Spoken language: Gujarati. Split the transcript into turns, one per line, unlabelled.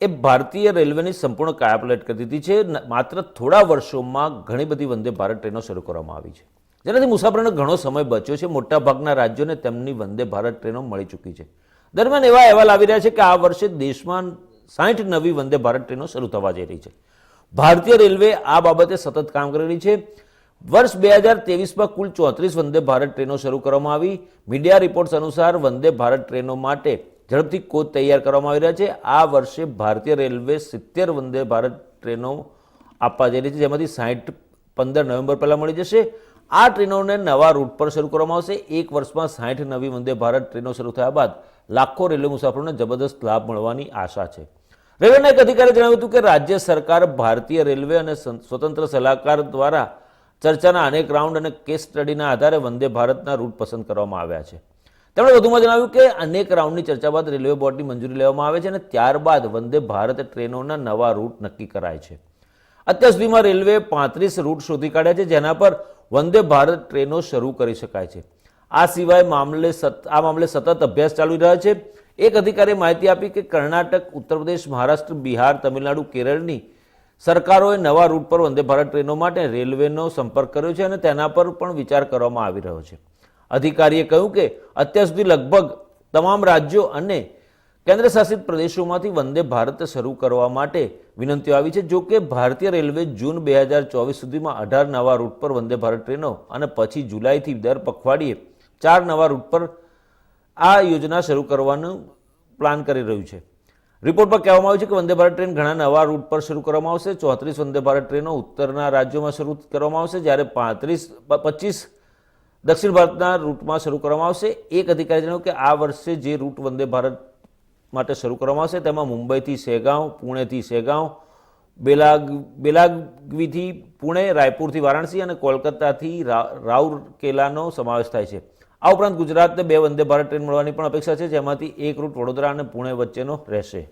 એ ભારતીય રેલવેની સંપૂર્ણ કાયાપલટ કરી દીધી છે. માત્ર થોડા વર્ષોમાં ઘણી બધી વંદે ભારત ટ્રેનો શરૂ કરવામાં આવી છે. જેનાથી મુસાફરોને ઘણો સમય બચ્યો છે. મોટાભાગના રાજ્યોને તેમની વંદે ભારત ટ્રેનો મળી ચૂકી છે. દરમિયાન એવા અહેવાલ આવી રહ્યા છે કે આ વર્ષે દેશમાં સાઠ નવી વંદે ભારત ટ્રેનો શરૂ થવા જઈ રહી છે. ભારતીય રેલવે આ બાબતે સતત કામ કરી રહી છે. વર્ષ બે હજાર તેવીસમાં કુલ ચોત્રીસ વંદે ભારત ટ્રેનો શરૂ કરવામાં આવી. મીડિયા રિપોર્ટ્સ અનુસાર વંદે ભારત ટ્રેનો માટે ઝડપથી કોચ તૈયાર કરવામાં આવી રહ્યા છે. આ વર્ષે ભારતીય રેલવે સિત્તેર વંદે ભારત ટ્રેનો આપવા જઈ રહી છે, જેમાંથી સાઠ પંદર નવેમ્બર પહેલાં મળી જશે. આ ટ્રેનોને નવા રૂટ પર શરૂ કરવામાં આવશે. એક વર્ષમાં સાઠ નવી વંદે ભારત ટ્રેનો શરૂ થયા બાદ લાખો રેલવે મુસાફરોને જબરદસ્ત લાભ મળવાની આશા છે. રેલવેના એક અધિકારીએ જણાવ્યું હતું કે રાજ્ય સરકાર ભારતીય રેલવે અને સ્વતંત્ર સલાહકાર દ્વારા ચર્ચાના અનેક રાઉન્ડ અને કેસ સ્ટડીના આધારે વંદે ભારતના રૂટ પસંદ કરવામાં આવ્યા છે. તેમણે વધુમાં જણાવ્યું કે અનેક રાઉન્ડની ચર્ચા બાદ રેલવે બોર્ડની મંજૂરી લેવામાં આવે છે અને ત્યારબાદ વંદે ભારત ટ્રેનોના નવા રૂટ નક્કી કરાય છે. અત્યાર સુધીમાં રેલવે પાંત્રીસ રૂટ શોધી કાઢ્યા છે, જેના પર વંદે ભારત ટ્રેનો શરૂ કરી શકાય છે. આ સિવાય મામલે આ મામલે સતત અભ્યાસ ચાલુ રહ્યો છે. એક અધિકારીએ માહિતી આપી કે કર્ણાટક, ઉત્તર પ્રદેશ, મહારાષ્ટ્ર, બિહાર, તમિલનાડુ, કેરળની સરકારોએ નવા રૂટ પર વંદે ભારત ટ્રેનો માટે રેલવેનો સંપર્ક કર્યો છે અને તેના પર પણ વિચાર કરવામાં આવી રહ્યો છે. અધિકારીએ કહ્યું કે અત્યાર સુધી લગભગ તમામ રાજ્યો અને કેન્દ્રશાસિત પ્રદેશોમાંથી વંદે ભારત શરૂ કરવા માટે વિનંતીઓ આવી છે. જો કે ભારતીય રેલવે જૂન બે હજાર ચોવીસ સુધીમાં અઢાર નવા રૂટ પર વંદે ભારત ટ્રેનો અને પછી જુલાઈથી દર પખવાડિયે ચાર નવા રૂટ પર આ યોજના શરૂ કરવાનું પ્લાન કરી રહ્યું છે. રિપોર્ટમાં કહેવામાં આવ્યું છે કે વંદે ભારત ટ્રેન ઘણા નવા રૂટ પર શરૂ કરવામાં આવશે. ચોત્રીસ વંદે ભારત ટ્રેનો ઉત્તરના રાજ્યોમાં શરૂ કરવામાં આવશે જ્યારે પાંત્રીસ, પચીસ દક્ષિણ ભારતના રૂટમાં શરૂ કરવામાં આવશે. એક અધિકારી જણાવ્યું કે આ વર્ષે જે રૂટ વંદે ભારત માટે શરૂ કરવામાં આવશે, તેમાં મુંબઈથી સેગાંવ, પુણેથી સેગાંવ, બેલાગ, બેલાગવીથી પુણે, રાયપુરથી વારાણસી અને કોલકાતાથી રાઉરકેલાનો સમાવેશ થાય છે. આ ઉપરાંત ગુજરાતને બે વંદે ભારત ટ્રેન મળવાની પણ અપેક્ષા છે, જેમાંથી એક રૂટ વડોદરા અને પુણે વચ્ચેનો રહેશે.